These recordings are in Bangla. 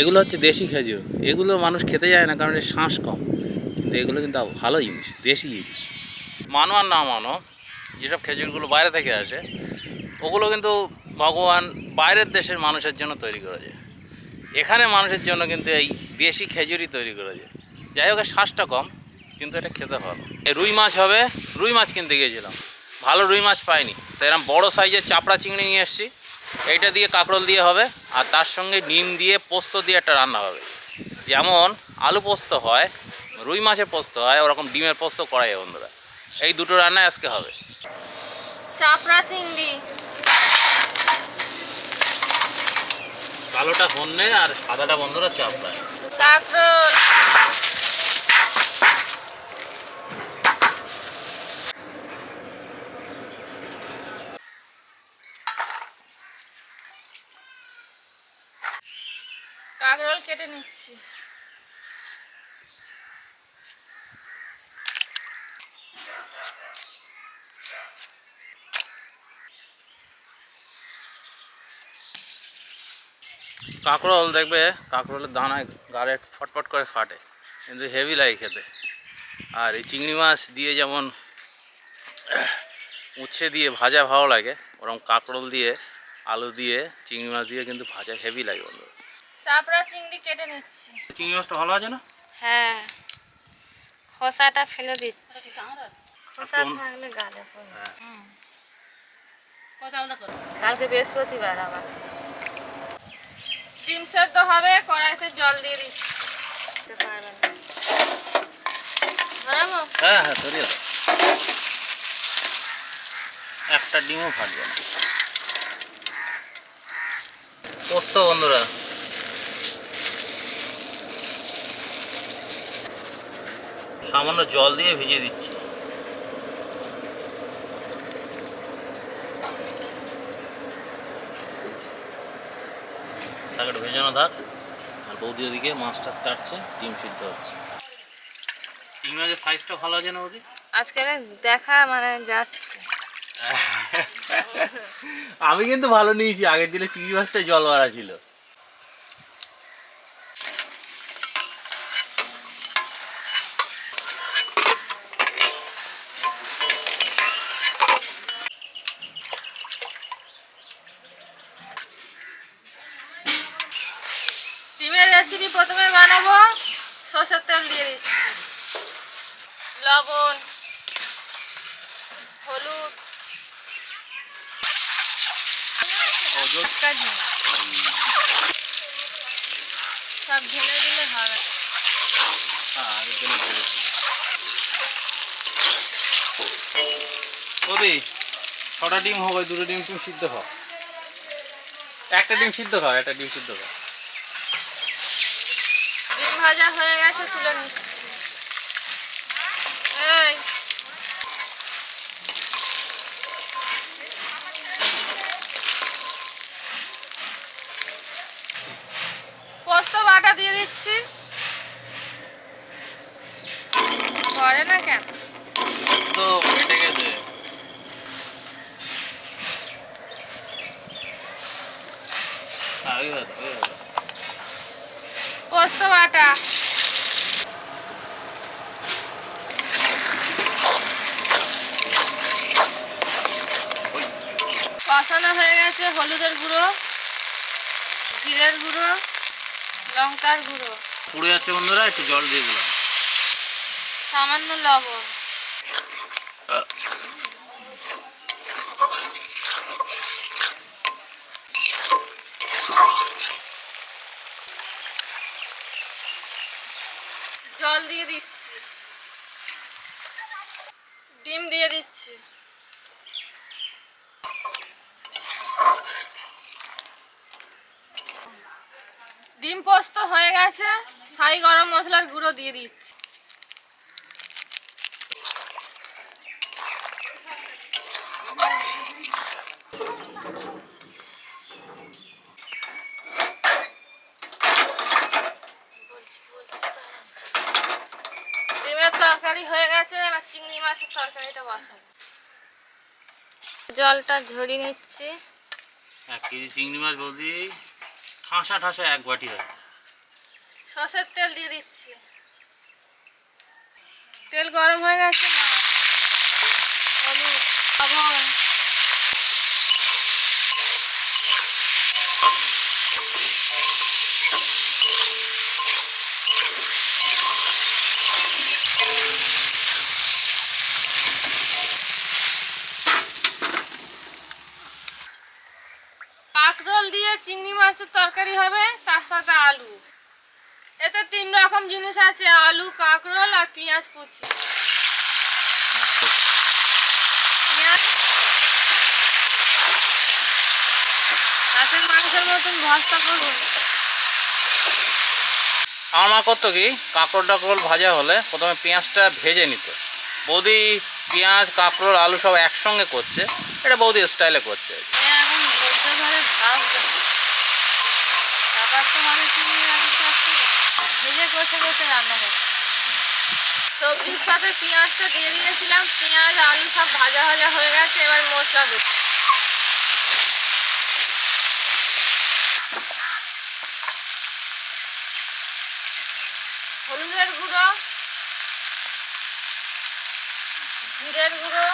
এগুলো হচ্ছে দেশি খেজুর। এগুলো মানুষ খেতে যায় না কারণ এর শ্বাস কম। কিন্তু এগুলো কিন্তু ভালো জিনিস, দেশি জিনিস। মানো আর না মানো, যেসব খেজুরগুলো বাইরে থেকে আসে, ওগুলো কিন্তু ভগবান বাইরের দেশের মানুষের জন্য তৈরি করেছে। এখানে মানুষের জন্য কিন্তু এই দেশি খেজুরই তৈরি করেছে। যাই হোক শ্বাসটা কম, কিন্তু এটা খেতে ভালো। এই রুই মাছ হবে, রুই মাছ কিনতে গিয়েছিলাম। ভালো রুই মাছ পাইনি। তো এরকম বড়ো সাইজের চাপড়া চিংড়ি নিয়ে এসেছি। এইটা দিয়ে কাঁকরোল দিয়ে হবে আর তার সঙ্গে ডিম দিয়ে পোস্ত দিয়ে একটা রান্না হবে। যেমন আলু পোস্ত হয় রুই মাছের পোস্ত হয় ওরকম ডিমের পোস্ত করাই যায় বন্ধুরা। এই দুটো রান্নাই আজকে হবে। চাপড়া চিংড়ি। কালোটা হন্যে আর সাদাটা বন্ধুরা চাপড়ায়। কাঁকরোল কাঁকরোল কেটে নিচ্ছি। কাঁকরোল দেখবে, কাঁকরোলের দানায় গাড়ে ফটফট করে ফাটে, কিন্তু হেভি লাগে খেতে। আর এই চিংড়ি মাছ দিয়ে যেমন, উচ্ছে দিয়ে ভাজা ভালো লাগে ওরকম কাঁকরোল দিয়ে, আলু দিয়ে, চিংড়ি মাছ দিয়ে কিন্তু ভাজা হেভি লাগে বন্ধু। চাপড়া চিংড়ি কেটে নিচ্ছি। চিংড়ি মাছটা ভালো আছে না? হ্যাঁ। খোসাটা ফেলে দিচ্ছি। খোসা থাকলে গালে পড়ে হ্যাঁ। কালকে বৃহস্পতিবার আবার। ডিম সেদ্ধ হবে কড়াইতে জল দিয়ে দিচ্ছি। দিতে পারবে ধরাবো? হ্যাঁ হ্যাঁ ধরিয়ে একটা ডিমও ফাটবে না। পোস্ত বন্ধুরা। সামান্য জল দিয়ে ভিজিয়ে দিচ্ছি। তাকে ভেজানো থাক। আর বৌদি ওদিকে মাছ টাছ কাটছে ডিম সিদ্ধ হচ্ছে। মাছের সাইজটা ভালো আছে না বৌদি? আজকে দেখা মানে যাচ্ছে। আমি কিন্তু ভালো নিয়েছি আগের দিনে চিংড়ি মাছটা জল মারা ছিল। রেসিপি প্রথমে বানাবো সর্ষের তেল দিয়ে দিচ্ছি। লবণ, হলুদ। সব ঢেলে দিলে হবে। ডিম হবে দুটো ডিম তুমি সিদ্ধ একটা ডিম সিদ্ধ খাও, একটা ডিম সিদ্ধ খাও। ভাজা হয়ে গেছে, তুলে নিচ্ছি। এই। পোস্ত বাটা দিয়ে দিচ্ছি। করে না কেন? তো ফেটে গেছে। ওই ভালো ওই ভালো পোস্ত বাটা কষানো হয়ে গেছে হলুদের গুঁড়ো জিরের গুঁড়ো লঙ্কার গুঁড়ো। পুড়ে যাচ্ছে বন্ধুরা একটু জল দিয়ে দিলাম। সামান্য লবণ জল দিয়ে দিচ্ছি। ডিম দিয়ে দিচ্ছি। ডিম পোস্ত হয়ে গেছে, সাই গরম মশলার গুঁড়ো দিয়ে দিচ্ছি ডিমের তরকারি হয়ে গেছে এবার চিংড়ি মাছের তরকারিটা বসাবো। জলটা ঝরিয়ে নিচ্ছি। এক কেজি চিংড়ি মাছ বৌদি ঠাসা ঠাসা এক বাটি হয়। সর্ষের তেল দিয়ে দিচ্ছি। তেল গরম হয়ে গেছে না হলুদ লবণ কাঁকরোল দিয়ে চিংড়ি মাছের তরকারি হবে তার সাথে আলু। এতে তিন রকম জিনিস আছে আলু কাঁকরোল আর পেঁয়াজ কুচি। হাঁসের মাংসের মতন ভর্তা করুন আমার মা করতো কি কাঁকড় টাকড় ভাজা হলে প্রথমে পেঁয়াজটা ভেজে নিত। বৌদি পেঁয়াজ কাঁকড়োর আলু সব একসঙ্গে করছে এটা বৌদি স্টাইলে করছে। আর এখন বলতে ধরে ভাব তারপর তো হবে চিংড়ি মাছের তরকারি ভেজে কষে কষে রান্না করতে হবে। সবজির সাথে পেঁয়াজটা দিয়ে দিয়েছিলাম পেঁয়াজ, আলু সব ভাজা ভাজা হয়ে গেছে, এবার মশলা দেবো হলুদের গুঁড়ো, জিরের গুঁড়ো,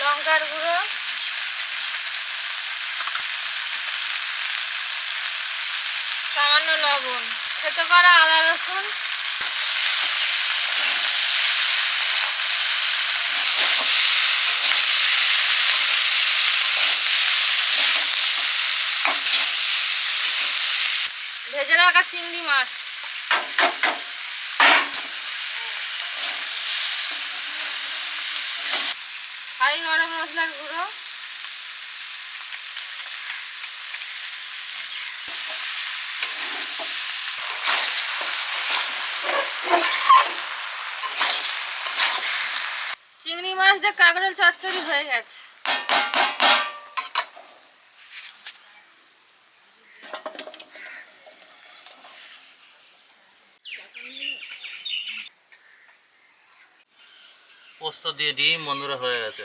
লঙ্কার গুঁড়ো সামান্য লবণ। খেতে করা আদা রসুন। ভেজে রাখা চিংড়ি মাছ। হাই গরম মশলার গুঁড়ো। চিংড়ি মাছ দিয়ে কাঁকড়েল চচ্চড়ি হয়ে গেছে। পোস্ত দিয়ে ডিম বন্ধুরা হয়ে গেছে।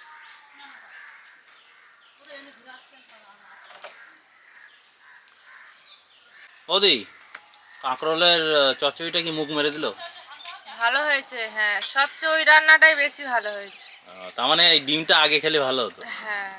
বৌদি কাঁকরোলের চচ্চড়িটা কি মুখ মেরে দিল? ভালো হয়েছে হ্যাঁ। সবচেয়ে ওই রান্নাটাই বেশি ভালো হয়েছে। তার মানে এই ডিমটা আগে খেলে ভালো হতো। হ্যাঁ।